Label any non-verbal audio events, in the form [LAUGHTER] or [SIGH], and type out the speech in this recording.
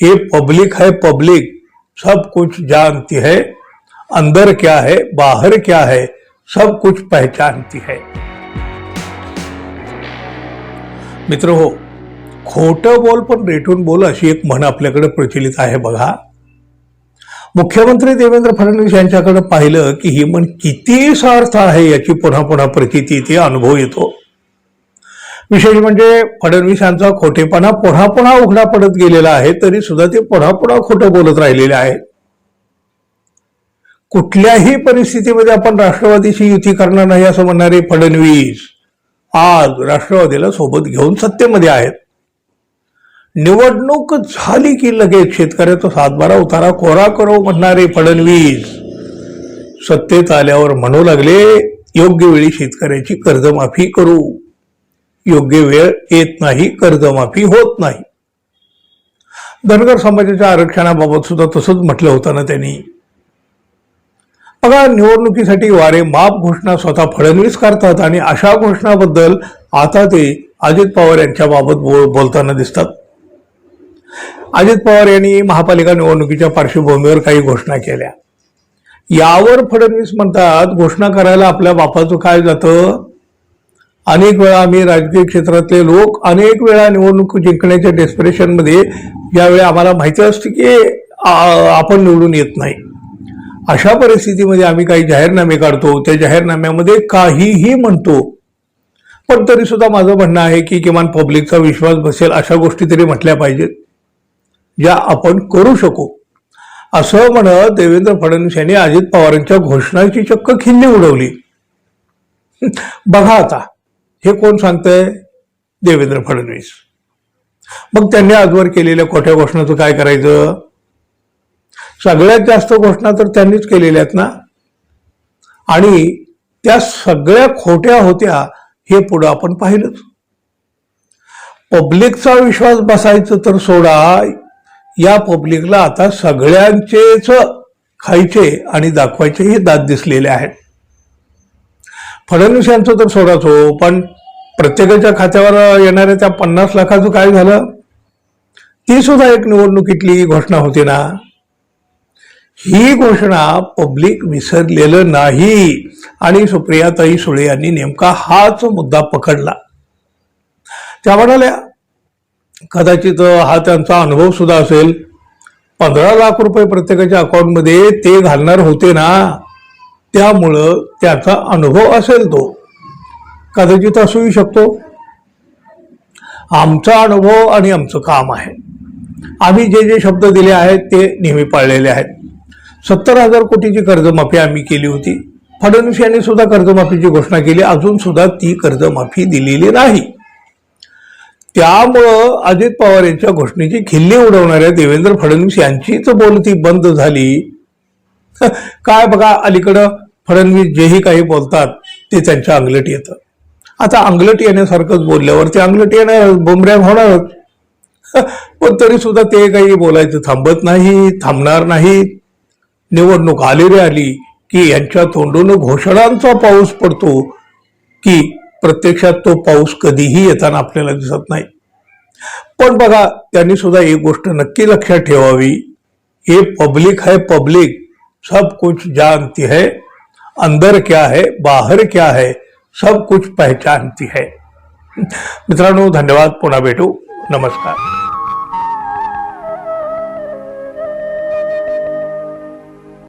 ये पब्लिक है पब्लिक। सब कुछ जानती है। अंदर क्या है बाहर क्या है सब कुछ पहचानती है। मित्र हो खोटं बोल पण रेटून बोल अशी एक म्हण आपल्याकडे प्रचलित आहे बघा. मुख्यमंत्री देवेंद्र फडणवीस यांच्याकडे पाहिलं की ही म्हण किती सार्थ आहे याची पुन्हा पुन्हा प्रचिती ते अनुभव येतो. विशेष म्हणजे फडणवीस यांचा खोटेपणा पुन्हा पुन्हा उघडा पडत गेलेला आहे तरी सुद्धा ते पुन्हा पुन्हा खोटं बोलत राहिलेले आहेत. कुठल्याही परिस्थितीमध्ये आपण राष्ट्रवादीशी युती करणार नाही असं म्हणणारे फडणवीस आज राष्ट्रवादीला सोबत घेऊन सत्तेमध्ये आहेत. निवडणूक झाली की लगेच शेतकऱ्याचा सातबारा उतारा कोरा करो म्हणणारे फडणवीस सत्तेत आल्यावर म्हणू लागले योग्य वेळी शेतकऱ्याची कर्जमाफी करू. योग्य वेळ येत नाही कर्जमाफी होत नाही. धनगर समाजाच्या आरक्षणाबाबत सुद्धा तसंच म्हटलं होतं ना त्यांनी. बघा निवडणुकीसाठी वारे माप घोषणा स्वतः फडणवीस करतात आणि अशा घोषणाबद्दल आता ते अजित पवार यांच्या बाबत बोल बोलताना दिसतात. अजित पवार यांनी महापालिका निवडणुकीच्या पार्श्वभूमीवर काही घोषणा केल्या. यावर फडणवीस म्हणतात घोषणा करायला आपल्या बापाचं काय जातं? अनेक वेळा आम्ही राजकीय क्षेत्रातले लोक अनेक वेळा निवडणूक जिंकण्याच्या डेस्पिरेशनमध्ये ज्यावेळी आम्हाला माहिती असते की आपण निवडून येत नाही. अशा परिस्थितीमध्ये आम्ही काही जाहीरनामे काढतो. त्या जाहीरनाम्यामध्ये काहीही म्हणतो. पण तरी सुद्धा माझं म्हणणं आहे की किमान पब्लिकचा विश्वास बसेल अशा गोष्टी तरी म्हटल्या पाहिजेत. ज्या आपण करू शकू. असं म्हणत देवेंद्र फडणवीस यांनी अजित पवारांच्या घोषणाची चक्क खिल्ली उडवली. बघा आता. हे कोण सांगतंय? देवेंद्र फडणवीस. मग त्यांनी आजवर केलेल्या खोट्या घोषणाचं काय करायचं? सगळ्यात जास्त घोषणा तर त्यांनीच केलेल्या आहेत ना? आणि त्या सगळ्या खोट्या होत्या हे पुढं आपण पाहिलंच. पब्लिकचा विश्वास बसायचं तर सोडा या पब्लिकला आता सगळ्यांचेच खायचे आणि दाखवायचे हे दात दिसलेले आहेत. फडणवीस यांचं तर सोडाच हो पण प्रत्येकाच्या खात्यावर येणाऱ्या त्या पन्नास लाखाचं काय झालं? ती सुद्धा एक निवडणुकीतली घोषणा होती ना. ही घोषणा पब्लिक विसरलेलं नाही. आणि सुप्रियाताई सुळे यांनी नेमका हाच मुद्दा पकडला. त्या म्हणाल्या कदाचित हा त्यांचा अनुभव सुद्धा असेल. पंधरा लाख रुपये प्रत्येकाच्या अकाउंटमध्ये ते घालणार होते ना. त्यामुळं त्याचा अनुभव असेल तो. कदाचित असूही शकतो. आमचा अनुभव आणि आमचं काम आहे. आम्ही जे जे शब्द दिले आहेत ते नेहमी पाळलेले आहेत. सत्तर हजार कोटीची कर्जमाफी आम्ही केली होती. फडणवीस यांनी सुद्धा कर्जमाफीची घोषणा केली. अजून सुद्धा ती कर्जमाफी दिलेली नाही. त्यामुळं अजित पवार यांच्या घोषणेची खिल्ली उडवणाऱ्या देवेंद्र फडणवीस यांचीच बोलती बंद झाली. [LAUGHS] काय बघा अलीकडं फडणवीस जेही काही बोलतात ते त्यांच्या अंगलट येतं. आता अंगलट येण्यासारखंच बोलल्यावर ते अंगलट येणार बोमऱ्या होणारच पण तरी सुद्धा ते काही बोलायचं थांबत नाही थांबणार नाही. निवडणूक आली रे आली की यांच्या तोंडून घोषणांचा पाऊस पडतो की प्रत्यक्षात तो पाऊस कधीही येताना आपल्याला दिसत नाही. पण बघा त्यांनी सुद्धा एक गोष्ट नक्की लक्षात ठेवावी. हे पब्लिक है पब्लिक सब कुछ जानती है. अंदर क्या है बाहर क्या है सब कुछ पहचानती है। मित्रांनो धन्यवाद पुन्हा भेटू। नमस्कार।